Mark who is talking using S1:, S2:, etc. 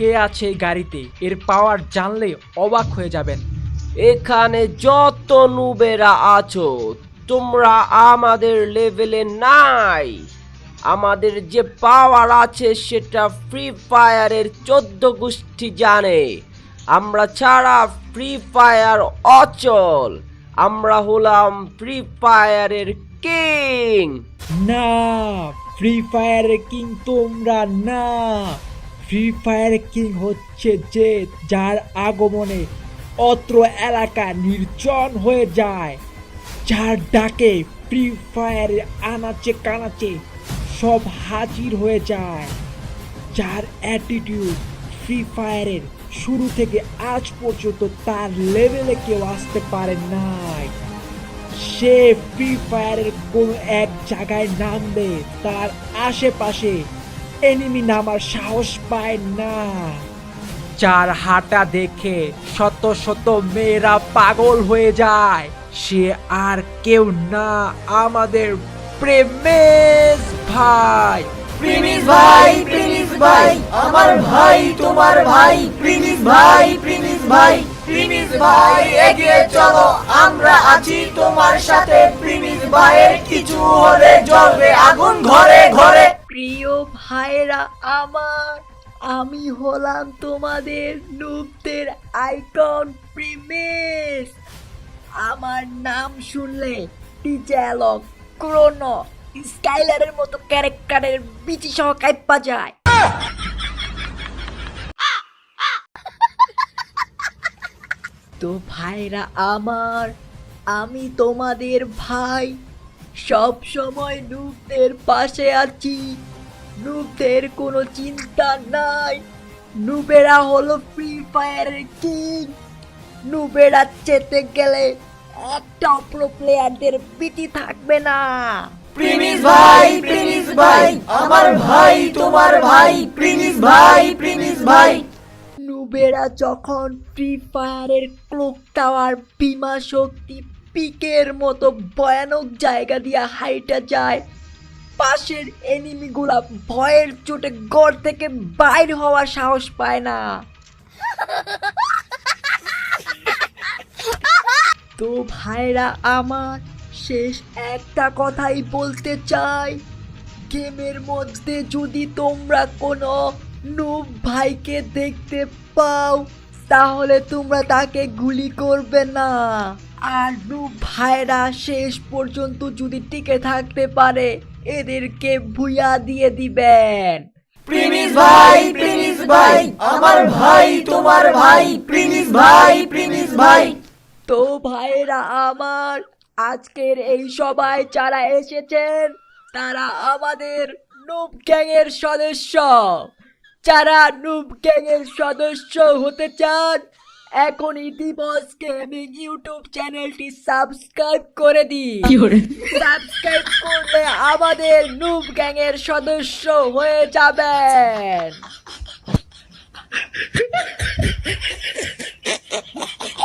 S1: কে আছে এই গাড়িতে? এর পাওয়ার জানলে অবাক হয়ে যাবেন।
S2: এখানে যত নুবেরা আছো, তোমরা আমাদের লেভেলে নাই। আমাদের যে পাওয়ার আছে সেটা ফ্রি ফায়ারের চোদ্দ গোষ্ঠী জানে। আমরা ছাড়া ফ্রি ফায়ার অচল। আমরা হলাম ফ্রি ফায়ারের কিং
S1: না ফ্রি ফায়ারের কিং তোমরা না। ফ্রি ফায়ার কিং হচ্ছে যে যার আগমনে অত্র এলাকা নির্জন হয়ে যায়, যার ডাকে ফ্রি ফায়ারের আনাচে কানাচে সব হাজির হয়ে যায়। যার অ্যাটিটিউড ফ্রি ফায়ারের শুরু থেকে আজ পর্যন্ত তার লেভেলে কেউ আসতে পারে নাই। সে ফ্রি ফায়ারের কোনো এক জায়গায় নামবে, তার আশেপাশে এনিমি নামার সাহস পায় না। যার হাঁটা দেখে শত শত মেয়েরা পাগল হয়ে যায় সে আর কেউ না আমাদের প্রেমেশ ভাই।
S3: প্রিমিস ভাই প্রিমিস ভাই আমার ভাই তোমার ভাই প্রিমিস ভাই প্রিমিস ভাই প্রিমিস ভাই এগিয়ে চলো আমরা আছি তোমার সাথে প্রিমিস ভাইয়ের কিছু হলে জ্বলবে আগুন ঘরে ঘরে।
S4: প্রিয় ভাইরা আমার, আমি হলাম তোমাদের নুবদের আইকন প্রিমিস। আমার নাম শুনলে ডিজেলক ক্রোনো স্কাইলারের মতো ক্যারেক্টারের বিচি সহ কাইপা যায়। তো ভাইরা আমার, আমি তোমাদের ভাই সব সময় নুবদের পাশে আছি। নুবদের কোনো চিন্তা নাই। নুবেরা হলো ফ্রি ফায়ারের কিং নুবেরা চেতে গেলে একটা প্রো প্লেয়ারদের বিটি থাকবে না।
S3: প্রিমিস ভাই প্রিমিস ভাই আমার ভাই তোমার ভাই প্রিমিস ভাই প্রিমিস ভাই।
S4: নুবেরা যখন ফ্রি ফায়ারের ক্লোক টাওয়ার বিমা শক্তি পিকের মতো ভয়ানক জায়গা দিয়ে হাইটা যায় পাশের এনিমিগুলা ভয়ের চোটে গড় থেকে বাইর হওয়ার সাহস পায় না। তো ভাইরা, আমার শেষ একটা কথাই বলতে চাই। গেমের মধ্যে যদি তোমরা কোনো নুব ভাইকে দেখতে পাও, তাহলে তোমরা তাকে গুলি করবে না। আর নুব ভাইরা শেষ পর্যন্ত যদি টিকে থাকতে পারে এদেরকে ভুইয়া দিয়ে দিবেন।
S3: প্রিমিস ভাই প্রিমিস ভাই আমার ভাই তোমার ভাই প্রিমিস ভাই প্রিমিস ভাই।
S4: তো ভাইরা আমার আজকের এই সবাই যারা এসেছেন তারা আমাদের নুব গ্যাংয়ের সদস্য। যারা নুব গ্যাংয়ের সদস্য হতে চান এখনই দিবস গেমিং ইউটিউব চ্যানেলটি সাবস্ক্রাইব করে দিই সাবস্ক্রাইব করলে আমাদের নুব এর সদস্য হয়ে যাবেন।